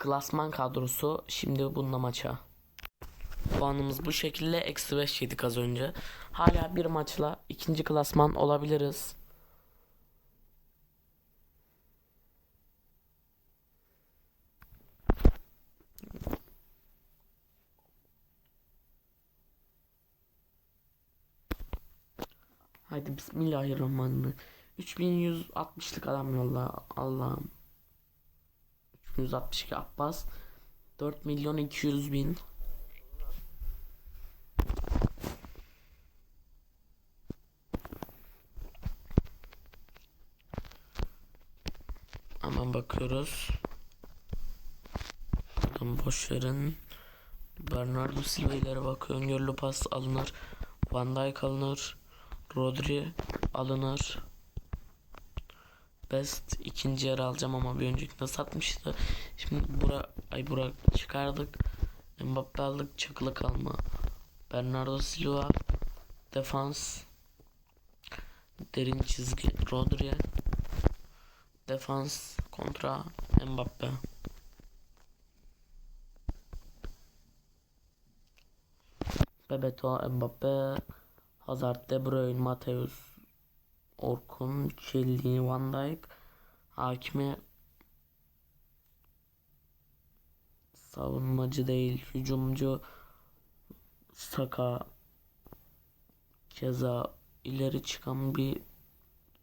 Klasman kadrosu şimdi bununla maça. Puanımız bu şekilde. Eksi 5 yedik az önce. Hala bir maçla ikinci klasman olabiliriz. Haydi bismillahirrahmanirrahim. 3160'lık adam yolla Allah'ım. 3162 Abbas. 4 milyon 200 bin. Hemen bakıyoruz. Buradan boş verin. Bernardo Silva ileri bakıyor. Öngörülü pas alınır. Van Dijk alınır. Rodri alınır. Best ikinci yer alacağım ama bir öncekinde satmıştı. Şimdi bura ay bura çıkardık. Mbappe aldık çakılı kalma. Bernardo Silva defans derin çizgi Rodri defans kontra Mbappe. Bebeto Mbappe Hazard De Bruyne Mateus Orkun Chelsea Van Dijk Hakimi savunmacı değil hücumcu Saka keza ileri çıkan bir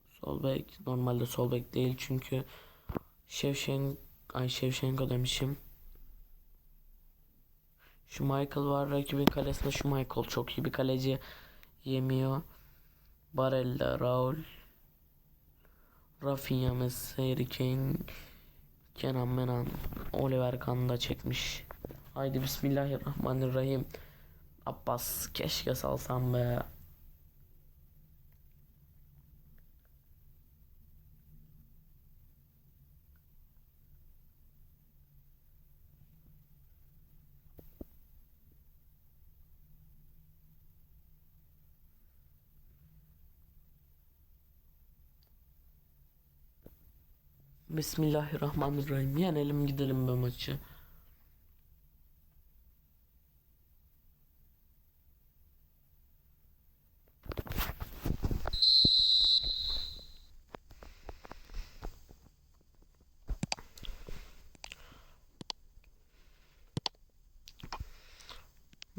sol bek normalde sol bek değil çünkü Şevşen ay Şevşenko demişim. Şu Michael var rakibin kalesinde şu Michael çok iyi bir kaleci yemiyor Barella Raul Rafinha Messi Harry Kane Kenan Menan Oliver Kahn da çekmiş. Haydi Bismillahirrahmanirrahim. Abbas keşke salsam be Bismillahirrahmanirrahim yenelim gidelim bu maçı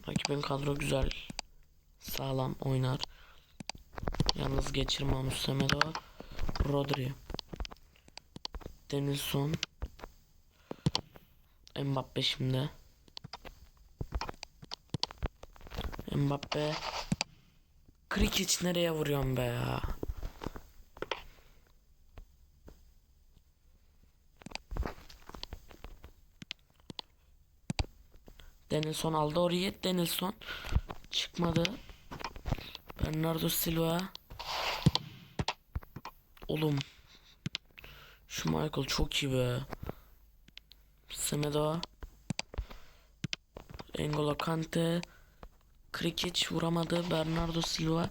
Rakibin kadro güzel. Sağlam oynar. Yalnız geçirme Semedo. Rodri. Denilson. Mbappe şimdi. Mbappe. Krikic nereye vuruyorsun be ya? Denilson aldı orayı. Denilson çıkmadı. Bernardo Silva. Oğlum. Şu Michael çok iyi be. Semedo. N'Golo Kante. Krikic vuramadı. Bernardo Silva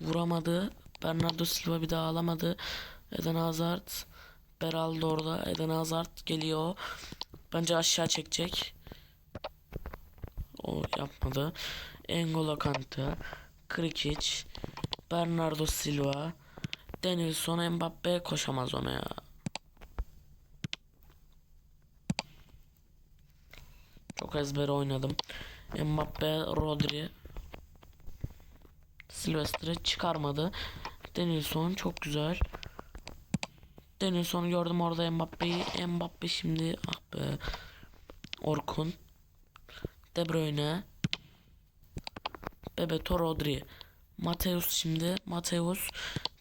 vuramadı. Bernardo Silva bir daha alamadı. Eden Hazard. Beraldo orada. Eden Hazard geliyor. Bence aşağı çekecek. O yapmadı. N'Golo Kante. Krikic. Bernardo Silva. Denilson Mbappe koşamaz ona ya. Çok ezber oynadım. Mbappe, Rodri. Silvestre çıkarmadı. Denilson çok güzel. Denilson gördüm orada Mbappe'yi. Mbappe şimdi ah be. Orkun. De Bruyne. Bebeto Rodri. Mateus şimdi. Mateus.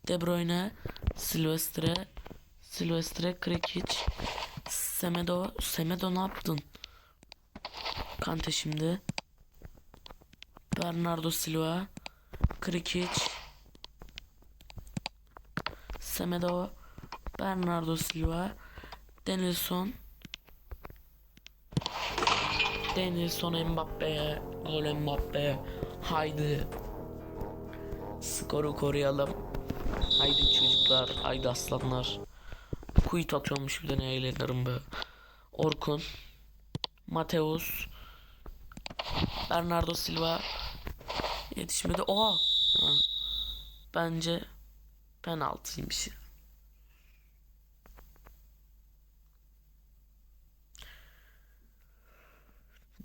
De Bruyne. Silvestre. Silvestre Krikic. Semedo. Semedo ne yaptın? Kante şimdi. Bernardo Silva. Krikic. Semedo. Bernardo Silva. Denilson. Denilson Mbappe. Gol Mbappe. Haydi. Skoru koruyalım. Haydi çocuklar. Haydi aslanlar. Kuyut atıyormuş bir de ne eğlenirim be. Orkun. Mateus. Bernardo Silva. Yetişmedi. Oha. Ha. Bence penaltıymış.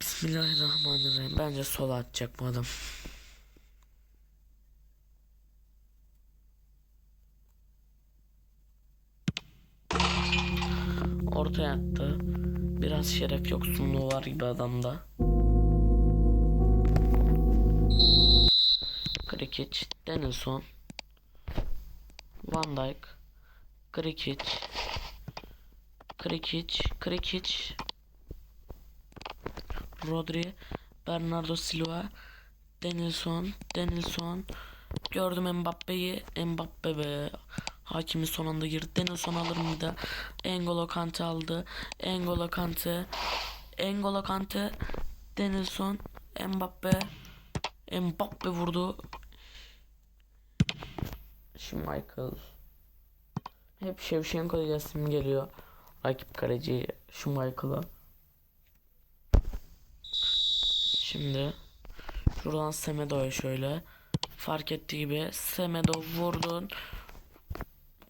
Bismillahirrahmanirrahim. Bence sola atacak bu adam. Ortaya attı. Biraz şeref yoksunluğu var gibi adamda. Krikic, Denilson, Van Dijk, Krikic, Krikic, Krikic, Rodri, Bernardo Silva, Denilson, Denilson. Gördüm Mbappe'yi. Mbappe be. Hakimi son anda girdi. Denilson alır mıydı? Engolo Kante aldı. Engolo Kante. Engolo Kante. Denilson. Mbappe. Mbappe vurdu. Schmeichel. Hep Shevchenko diyesim geliyor. Rakip kaleci Schmeichel'a. Şimdi şuradan Semedo'ya şöyle fark ettiği gibi Semedo vurdun.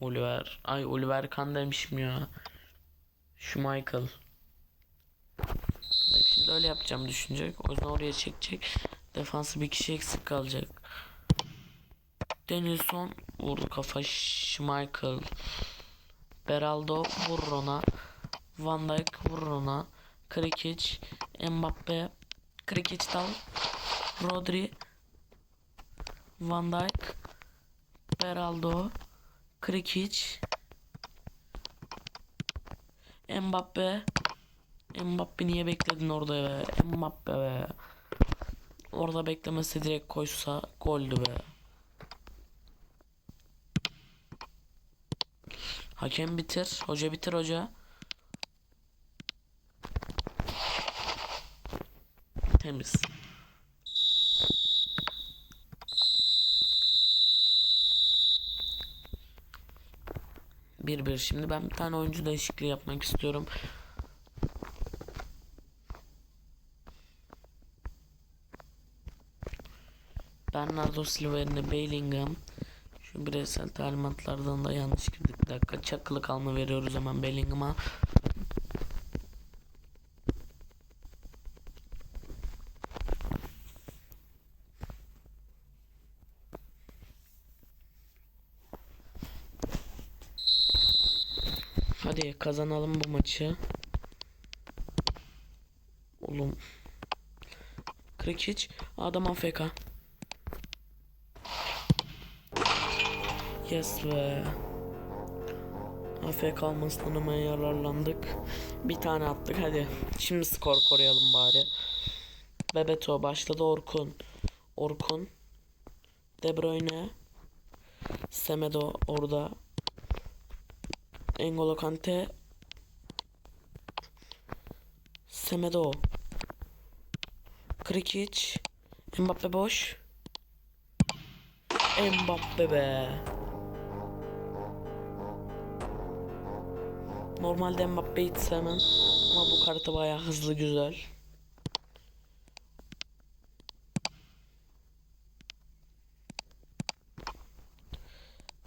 Oliver. Ay Oliver Kahn demişim ya. Schmeichel. Bak şimdi öyle yapacağım düşünecek. O yüzden oraya çekecek. Defansı bir kişi eksik kalacak. Denilson vurdu kafa Schmeichel. Beraldo vurur ona. Van Dijk vurur ona. Krikic, Mbappe, Krikic dal. Rodri, Van Dijk, Beraldo, Krikic, Mbappe. Mbappe niye bekledin orada be? Mbappe be. Orada beklemese direkt koşsa goldü be. Hakem bitir. Hoca bitir hoca. Temiz. Bir bir. Şimdi ben bir tane oyuncu değişikliği yapmak istiyorum. Bernardo Silva yerine Bellingham. Şu bireysel talimatlardan da yanlış girdik. Bir dakika çakılı kalma veriyoruz hemen Bellingham'a. Hadi kazanalım bu maçı. Oğlum. Krikic adam AFK. Yes be. AFK kalmasından hemen yararlandık. Bir tane attık hadi. Şimdi skor koruyalım bari. Bebeto başladı Orkun. Orkun. De Bruyne. Semedo orada. Engolo Kante. Semedo. Krikic. Mbappe boş. Mbappe be. Normalde Mbappe'yi sevmem. Ama bu kartı bayağı hızlı güzel.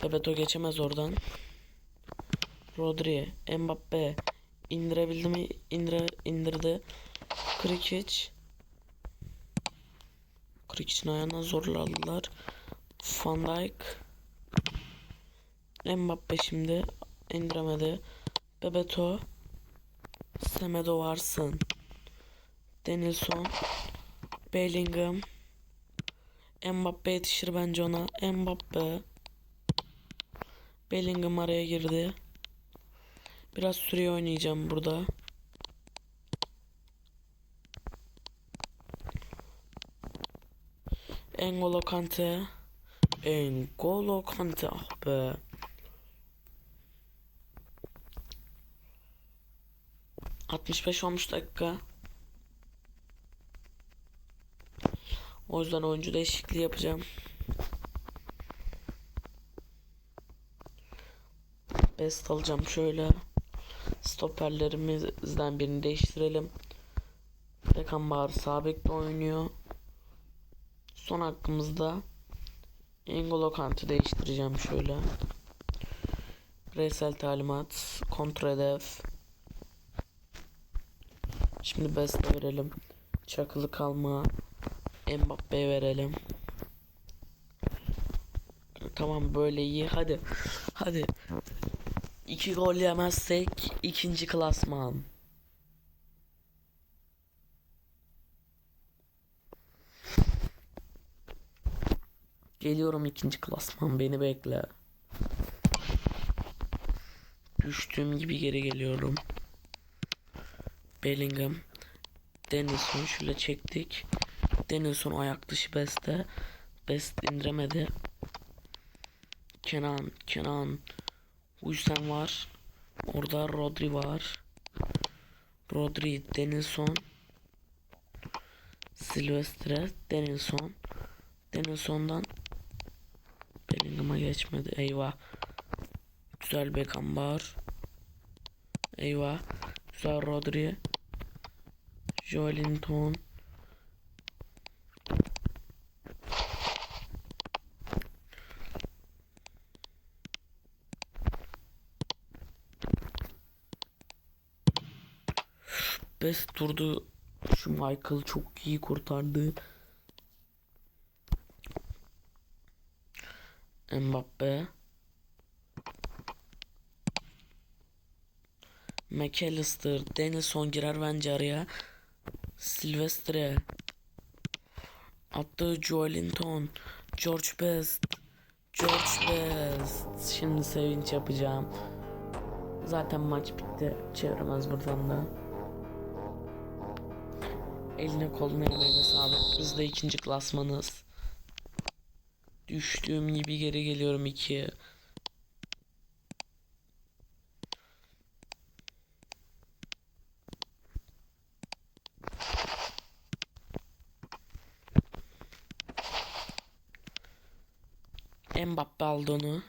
Bebeto geçemez oradan. Rodri, Mbappe indirebildi mi? İndire, indirdi. Krikic. Krikic'in ayağına zorladılar. Van Dijk. Mbappe şimdi indiremedi. Bebeto. Semedo varsın. Denilson. Bellingham. Mbappe yetişir bence ona. Mbappe. Bellingham araya girdi. Biraz süre oynayacağım burada. Engolo Kante. Engolo Kante. Ah be. Altmış beş olmuş dakika. O yüzden oyuncu değişikliği yapacağım. Best alacağım şöyle. Stoperlerimizden birini değiştirelim. Beckenbauer sağ bekte oynuyor. Son hakkımızda N'Golo Kante değiştireceğim şöyle. Bireysel talimat, kontrol hedef. Şimdi Best'e verelim. Çakılı kalma. Mbappe'ye verelim. Tamam böyle iyi. Hadi. Hadi. İki gol yemezsek ikinci klasman. Geliyorum ikinci klasman beni bekle. Düştüğüm gibi geri geliyorum. Bellingham. Denilson şöyle çektik. Denilson ayak dışı beste. Best indiremedi. Kenan, Kenan. Hüseyin var. Orada Rodri var. Rodri, Denilson. Silvestre, Denilson. Denilson'dan Bellingham'a geçmedi. Eyvah. Güzel Beckenbauer. Eyvah. Güzel Rodri. Joelinton. Best durdu. Şu Michael çok iyi kurtardı. Mbappe. McAllister, Denilson girer bence araya. Silvestre. Attığı Joelinton. George Best. George Best. Şimdi sevinç yapacağım. Zaten maç bitti. Çeviremez buradan da. Eline koluna emeğine sağlık. Biz de ikinci klasmanız. Düştüğüm gibi geri geliyorum ikiye. Mbappe aldı onu.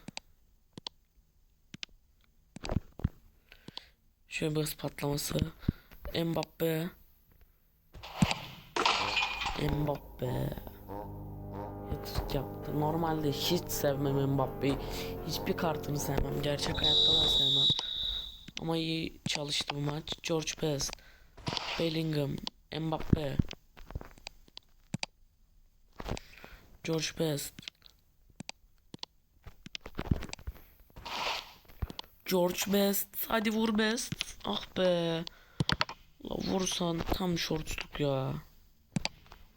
Şöyle bir hız patlaması. Mbappe. Mbappe. Hat yaptı. Normalde hiç sevmem Mbappe'yi. Hiçbir kartını sevmem. Gerçek hayatta da sevmem. Ama iyi çalıştı bu maç. George Best. Bellingham. Mbappe. George Best. George Best. Hadi vur Best. Ah be. La vursan tam shortsluk ya.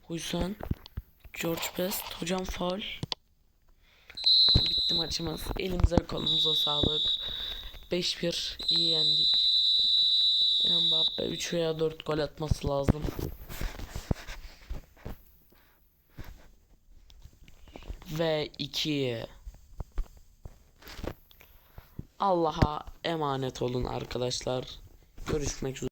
Huysan. George Best. Hocam faul. Bitti maçımız. Elimize kolumuza sağlık. 5-1 iyi yendik. Mbappe 3 veya 4 gol atması lazım. Ve 2 Allah'a emanet olun arkadaşlar. Görüşmek üzere.